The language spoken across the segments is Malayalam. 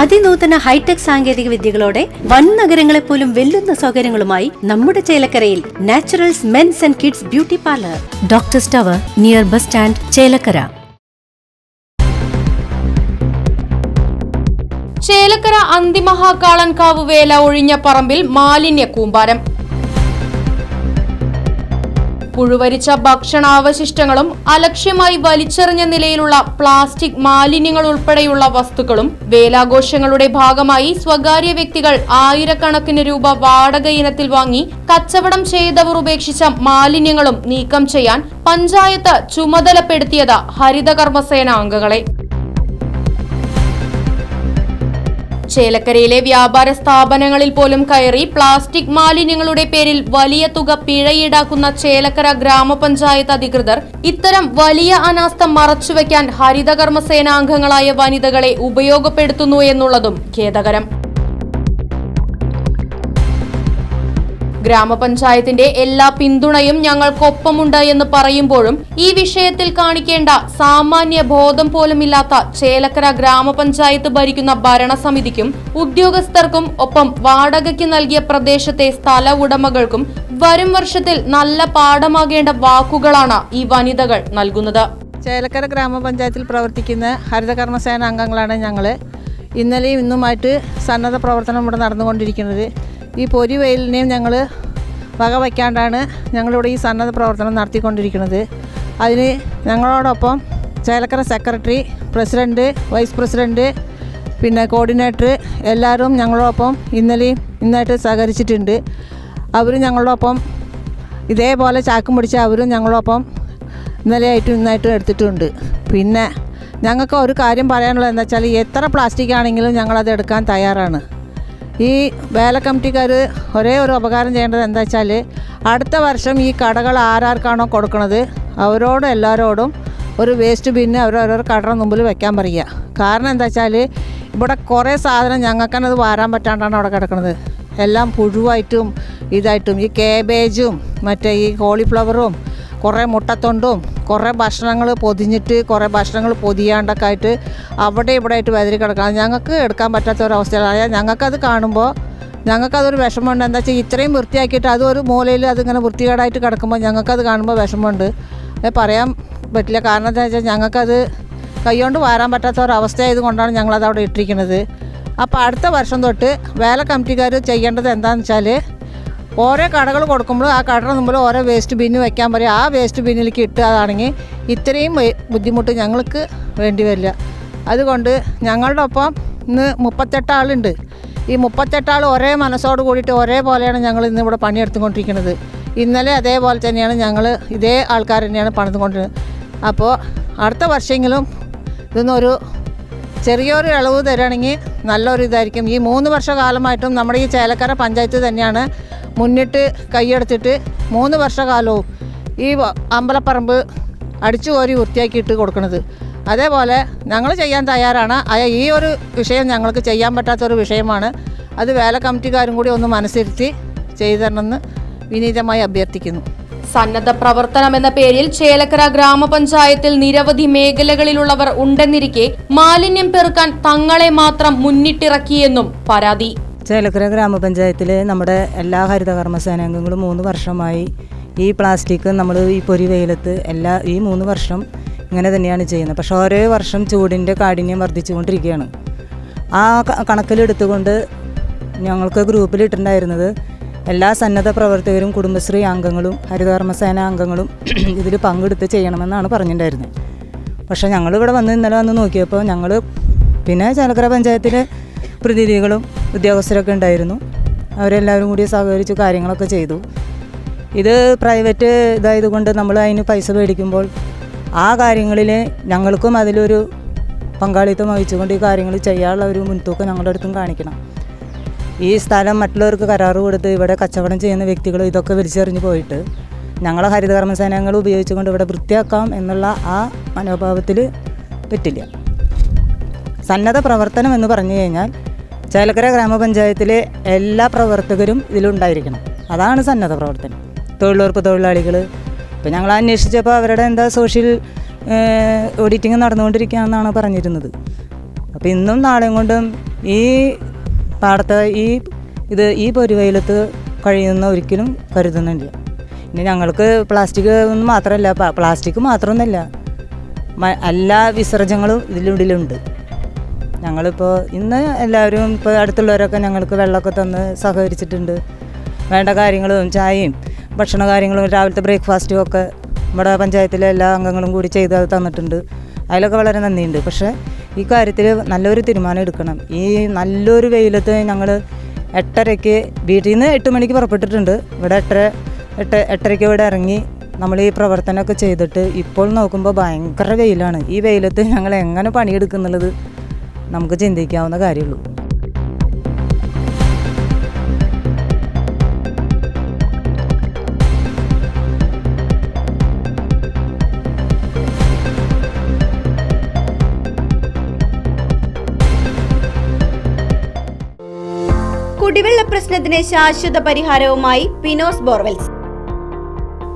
അതിനൂതന ഹൈടെക് സാങ്കേതിക വിദ്യകളോടെ വൻ നഗരങ്ങളെ പോലും വെല്ലുന്ന സൗകര്യങ്ങളുമായി നമ്മുടെ ചേലക്കരയിൽ Naturals men's and kids beauty parlour. Doctor tower near bus stand Chelakkara. Chelakkara Anthimahakalankavu വേല ഒഴിഞ്ഞ പറമ്പിൽ മാലിന്യ കൂമ്പാരം. പുഴുവരിച്ച ഭക്ഷണാവശിഷ്ടങ്ങളും അലക്ഷ്യമായി വലിച്ചെറിഞ്ഞ നിലയിലുള്ള പ്ലാസ്റ്റിക് മാലിന്യങ്ങൾ ഉൾപ്പെടെയുള്ള വസ്തുക്കളും വേലാഘോഷങ്ങളുടെ ഭാഗമായി സ്വകാര്യ വ്യക്തികൾ ആയിരക്കണക്കിന് രൂപ വാടക ഇനത്തിൽ വാങ്ങി കച്ചവടം ചെയ്തവർ ഉപേക്ഷിച്ച മാലിന്യങ്ങളും നീക്കം ചെയ്യാൻ പഞ്ചായത്ത് ചുമതലപ്പെടുത്തിയത് ഹരിതകർമ്മസേന അംഗങ്ങളെ. ചേലക്കരയിലെ വ്യാപാര സ്ഥാപനങ്ങളിൽ പോലും കയറി പ്ലാസ്റ്റിക് മാലിന്യങ്ങളുടെ പേരിൽ വലിയ തുക പിഴ ഈടാക്കുന്ന ചേലക്കര ഗ്രാമപഞ്ചായത്ത് അധികൃതർ ഇത്തരം വലിയ അനാസ്ഥ മറച്ചുവെക്കാൻ ഹരിതകർമ്മ സേനാംഗങ്ങളായ വനിതകളെ ഉപയോഗപ്പെടുത്തുന്നു എന്നുള്ളതും ഖേദകരം. ഗ്രാമപഞ്ചായത്തിന്റെ എല്ലാ പിന്തുണയും ഞങ്ങൾക്കൊപ്പമുണ്ട് എന്ന് പറയുമ്പോഴും ഈ വിഷയത്തിൽ കാണിക്കേണ്ട സാമാന്യ ബോധം പോലുമില്ലാത്ത ചേലക്കര ഗ്രാമപഞ്ചായത്ത് ഭരിക്കുന്ന ഭരണസമിതിക്കും ഉദ്യോഗസ്ഥർക്കും ഒപ്പം വാടകയ്ക്ക് നൽകിയ പ്രദേശത്തെ സ്ഥല ഉടമകൾക്കും വരും വർഷത്തിൽ നല്ല പാഠമാകേണ്ട വാക്കുകളാണ് ഈ വനിതകൾ നൽകുന്നത്. ചേലക്കര ഗ്രാമപഞ്ചായത്തിൽ പ്രവർത്തിക്കുന്ന ഹരിതകർമ്മസേന അംഗങ്ങളാണ് ഞങ്ങൾ ഇന്നലെയും ഇന്നുമായിട്ട് സന്നദ്ധ പ്രവർത്തനം ഇവിടെ നടന്നുകൊണ്ടിരിക്കുന്നത്. ഈ പൊരി വെയിലിനെയും ഞങ്ങൾ വകവയ്ക്കാണ്ടാണ് ഞങ്ങളിവിടെ ഈ സന്നദ്ധ പ്രവർത്തനം നടത്തിക്കൊണ്ടിരിക്കുന്നത്. അതിന് ഞങ്ങളോടൊപ്പം Chelakkara secretary president vice president പിന്നെ കോർഡിനേറ്റർ എല്ലാവരും ഞങ്ങളോടൊപ്പം ഇന്നലെയും ഇന്നായിട്ട് സഹകരിച്ചിട്ടുണ്ട്. അവരും ഞങ്ങളോടൊപ്പം ഇതേപോലെ ചാക്കും പിടിച്ച് അവരും ഞങ്ങളോടൊപ്പം ഇന്നലെയായിട്ടും ഇന്നായിട്ടും എടുത്തിട്ടുണ്ട്. പിന്നെ ഞങ്ങൾക്ക് ഒരു കാര്യം പറയാനുള്ളത് എന്താ വെച്ചാൽ എത്ര പ്ലാസ്റ്റിക് ആണെങ്കിലും ഞങ്ങളത് എടുക്കാൻ തയ്യാറാണ്. ഈ വേല കമ്മിറ്റിക്കാർ ഒരേ ഒരു ഉപകാരം ചെയ്യേണ്ടത് എന്താ വെച്ചാൽ അടുത്ത വർഷം ഈ കടകൾ ആരാർക്കാണോ കൊടുക്കുന്നത് അവരോടും എല്ലാവരോടും ഒരു വേസ്റ്റ് ബിന്ന് അവരോരോ കടയുടെ മുമ്പിൽ വെക്കാൻ പറയുക. കാരണം എന്താ വെച്ചാൽ ഇവിടെ കുറേ സാധനം ഞങ്ങൾക്കന്നെ അത് വാരാൻ പറ്റാണ്ടാണ് അവിടെ കിടക്കുന്നത് എല്ലാം പുഴുവായിട്ടും ഇതായിട്ടും ഈ കേബേജും മറ്റേ ഈ കോളിഫ്ലവറും കുറേ മുട്ടത്തൊണ്ടും കുറേ ഭക്ഷണങ്ങൾ പൊതിഞ്ഞിട്ട് കുറേ ഭക്ഷണങ്ങൾ പൊതിയാണ്ടൊക്കെ ആയിട്ട് അവിടെ ഇവിടെ ആയിട്ട് വെതറി കിടക്കണം. ഞങ്ങൾക്ക് എടുക്കാൻ പറ്റാത്ത ഒരവസ്ഥയാണ് ഞങ്ങൾക്കത് കാണുമ്പോൾ ഞങ്ങൾക്കതൊരു വിഷമമുണ്ട്. എന്താ വെച്ചാൽ ഇത്രയും വൃത്തിയാക്കിയിട്ട് അത് ഒരു മൂലയിൽ അതിങ്ങനെ വൃത്തികേടായിട്ട് കിടക്കുമ്പോൾ ഞങ്ങൾക്കത് കാണുമ്പോൾ വിഷമമുണ്ട്. അത് പറയാൻ പറ്റില്ല. കാരണം എന്താ വെച്ചാൽ ഞങ്ങൾക്കത് കൈകൊണ്ട് വാരാൻ പറ്റാത്ത ഒരവസ്ഥയായത് കൊണ്ടാണ് ഞങ്ങളത് അവിടെ ഇട്ടിരിക്കുന്നത്. അപ്പോൾ അടുത്ത വർഷം തൊട്ട് വേല കമ്മിറ്റിക്കാർ ചെയ്യേണ്ടത് എന്താണെന്ന് വെച്ചാൽ ഓരോ കടകൾ കൊടുക്കുമ്പോൾ ആ കടയുടെ മുമ്പിൽ ഓരോ വേസ്റ്റ് ബിന്ന് വെക്കാൻ പറയും. ആ വേസ്റ്റ് ബിന്നിലേക്ക് ഇട്ടതാണെങ്കിൽ ഇത്രയും ബുദ്ധിമുട്ട് ഞങ്ങൾക്ക് വേണ്ടി വരില്ല. അതുകൊണ്ട് ഞങ്ങളുടെ ഒപ്പം ഇന്ന് മുപ്പത്തെട്ട് ആളുണ്ട്. ഈ മുപ്പത്തെട്ട് ആൾ ഒരേ മനസ്സോട് കൂടിയിട്ട് ഒരേപോലെയാണ് ഞങ്ങൾ ഇന്ന് ഇവിടെ പണിയെടുത്തുകൊണ്ടിരിക്കുന്നത്. ഇന്നലെ അതേപോലെ തന്നെയാണ് ഞങ്ങൾ ഇതേ ആൾക്കാർ തന്നെയാണ് പണിതുകൊണ്ടിരുന്നത്. അപ്പോൾ അടുത്ത വർഷമെങ്കിലും ഇതൊന്നൊരു ചെറിയൊരു ഇളവ് തരുകയാണെങ്കിൽ നല്ലൊരു ഇതായിരിക്കും ഈ മൂന്ന് വർഷകാലമായിട്ടും നമ്മുടെ ഈ ചേലക്കര പഞ്ചായത്ത് തന്നെയാണ് മുന്നിട്ട് കൈയടച്ചിട്ട് മൂന്ന് വർഷകാലവും ഈ അമ്പലപ്പറമ്പ് അടിച്ചു കോരി വൃത്തിയാക്കിയിട്ട് കൊടുക്കുന്നത് അതേപോലെ ഞങ്ങൾ ചെയ്യാൻ തയ്യാറാണ്. അയ- ഈ ഒരു വിഷയം ഞങ്ങൾക്ക് ചെയ്യാൻ പറ്റാത്തൊരു വിഷയമാണ്. അത് വേല കമ്മിറ്റിക്കാരും കൂടി ഒന്ന് മനസ്സിരുത്തി ചെയ്തു തരണമെന്ന് വിനീതമായി അഭ്യർത്ഥിക്കുന്നു. സന്നദ്ധ പ്രവർത്തനം എന്ന പേരിൽ ചേലക്കര ഗ്രാമപഞ്ചായത്തിൽ നിരവധി മേഖലകളിലുള്ളവർ ഉണ്ടെന്നിരിക്കെ മാലിന്യം പെറുക്കാൻ തങ്ങളെ മാത്രം മുന്നിട്ടിറക്കിയെന്നും പരാതി. ചേലക്കര ഗ്രാമപഞ്ചായത്തിൽ നമ്മുടെ എല്ലാ ഹരിതകർമ്മ സേനാംഗങ്ങളും മൂന്ന് വർഷമായി ഈ പ്ലാസ്റ്റിക് നമ്മൾ ഈ പൊരി വെയിലത്ത് എല്ലാ ഈ മൂന്ന് വർഷം ഇങ്ങനെ തന്നെയാണ് ചെയ്യുന്നത്. പക്ഷേ ഓരോ വർഷം ചൂടിന്റെ കാഠിന്യം വർദ്ധിച്ചുകൊണ്ടിരിക്കുകയാണ്. ആ കണക്കിലെടുത്തുകൊണ്ട് ഞങ്ങൾക്ക് ഗ്രൂപ്പിലിട്ടുണ്ടായിരുന്നത് എല്ലാ സന്നദ്ധ പ്രവർത്തകരും കുടുംബശ്രീ അംഗങ്ങളും ഹരിതകർമ്മസേന അംഗങ്ങളും ഇതിൽ പങ്കെടുത്ത് ചെയ്യണമെന്നാണ് പറഞ്ഞിട്ടുണ്ടായിരുന്നത്. പക്ഷേ ഞങ്ങളിവിടെ വന്ന് ഇന്നലെ വന്ന് നോക്കിയപ്പോൾ ഞങ്ങൾ പിന്നെ ചാലക്കര പഞ്ചായത്തിലെ പ്രതിനിധികളും ഉദ്യോഗസ്ഥരൊക്കെ ഉണ്ടായിരുന്നു. അവരെല്ലാവരും കൂടി സഹകരിച്ച് കാര്യങ്ങളൊക്കെ ചെയ്തു. ഇത് പ്രൈവറ്റ് ഇതായതുകൊണ്ട് നമ്മൾ അതിന് പൈസ മേടിക്കുമ്പോൾ ആ കാര്യങ്ങളിൽ ഞങ്ങൾക്കും അതിലൊരു പങ്കാളിത്തം വഹിച്ചുകൊണ്ട് ഈ കാര്യങ്ങൾ ചെയ്യാനുള്ള ഒരു മുൻതൂക്കം ഞങ്ങളുടെ അടുത്തും കാണിക്കണം. ഈ സ്ഥലം മറ്റുള്ളവർക്ക് കരാറ് കൊടുത്ത് ഇവിടെ കച്ചവടം ചെയ്യുന്ന വ്യക്തികൾ ഇതൊക്കെ വലിച്ചെറിഞ്ഞ് പോയിട്ട് ഞങ്ങളെ ഹരിതകർമ്മസേനങ്ങൾ ഉപയോഗിച്ചുകൊണ്ട് ഇവിടെ വൃത്തിയാക്കാം എന്നുള്ള ആ മനോഭാവത്തിൽ പറ്റില്ല. സന്നദ്ധ പ്രവർത്തനം എന്ന് പറഞ്ഞു കഴിഞ്ഞാൽ ചേലക്കര ഗ്രാമപഞ്ചായത്തിലെ എല്ലാ പ്രവർത്തകരും ഇതിലുണ്ടായിരിക്കണം. അതാണ് സന്നദ്ധ പ്രവർത്തനം. തൊഴിലുറപ്പ് തൊഴിലാളികൾ ഇപ്പം ഞങ്ങൾ അന്വേഷിച്ചപ്പോൾ അവരുടെ എന്താ സോഷ്യൽ ഓഡിറ്റിങ് നടന്നുകൊണ്ടിരിക്കുകയാണെന്നാണ് പറഞ്ഞിരുന്നത്. അപ്പോൾ ഇന്നും നാളെയും കൊണ്ടും ഈ പാടത്ത് ഈ ഇത് ഈ പൊരുവയിലത്ത് കഴിയുന്ന ഒരിക്കലും കരുതുന്നില്ല. ഇനി ഞങ്ങൾക്ക് പ്ലാസ്റ്റിക് ഒന്നും മാത്രമല്ല പ്ലാസ്റ്റിക് മാത്രമൊന്നുമല്ല എല്ലാ വിസർജ്യങ്ങളും ഇതിലുള്ളിലുണ്ട് ഞങ്ങളിപ്പോൾ ഇന്ന് എല്ലാവരും ഇപ്പോൾ അടുത്തുള്ളവരൊക്കെ ഞങ്ങൾക്ക് വെള്ളമൊക്കെ തന്ന് സഹകരിച്ചിട്ടുണ്ട്. വേണ്ട കാര്യങ്ങളും ചായയും ഭക്ഷണ കാര്യങ്ങളും രാവിലത്തെ ബ്രേക്ക്ഫാസ്റ്റും ഒക്കെ നമ്മുടെ പഞ്ചായത്തിലെ എല്ലാ അംഗങ്ങളും കൂടി ചെയ്ത് അത് തന്നിട്ടുണ്ട്. അതിലൊക്കെ വളരെ നന്ദിയുണ്ട്. പക്ഷേ ഈ കാര്യത്തിൽ നല്ലൊരു തീരുമാനം എടുക്കണം. ഈ നല്ലൊരു വെയിലത്ത് ഞങ്ങൾ എട്ടരയ്ക്ക് വീട്ടിൽ നിന്ന് എട്ട് മണിക്ക് പുറപ്പെട്ടിട്ടുണ്ട്. ഇവിടെ എട്ടര എട്ട് എട്ടരയ്ക്ക് ഇവിടെ ഇറങ്ങി നമ്മൾ ഈ പ്രവർത്തനമൊക്കെ ചെയ്തിട്ട് ഇപ്പോൾ നോക്കുമ്പോൾ ഭയങ്കര വെയിലാണ്. ഈ വെയിലത്ത് ഞങ്ങൾ എങ്ങനെ പണിയെടുക്കുന്നുള്ളത് നമുക്ക് ചിന്തിക്കാവുന്ന കാര്യമുള്ളൂ. കുടിവെള്ള പ്രശ്നത്തിന് ശാശ്വത പരിഹാരവുമായി പിനോസ് ബോർവെൽസ്.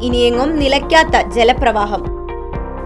ഇനിയെങ്ങും നിലയ്ക്കാത്ത ജലപ്രവാഹം.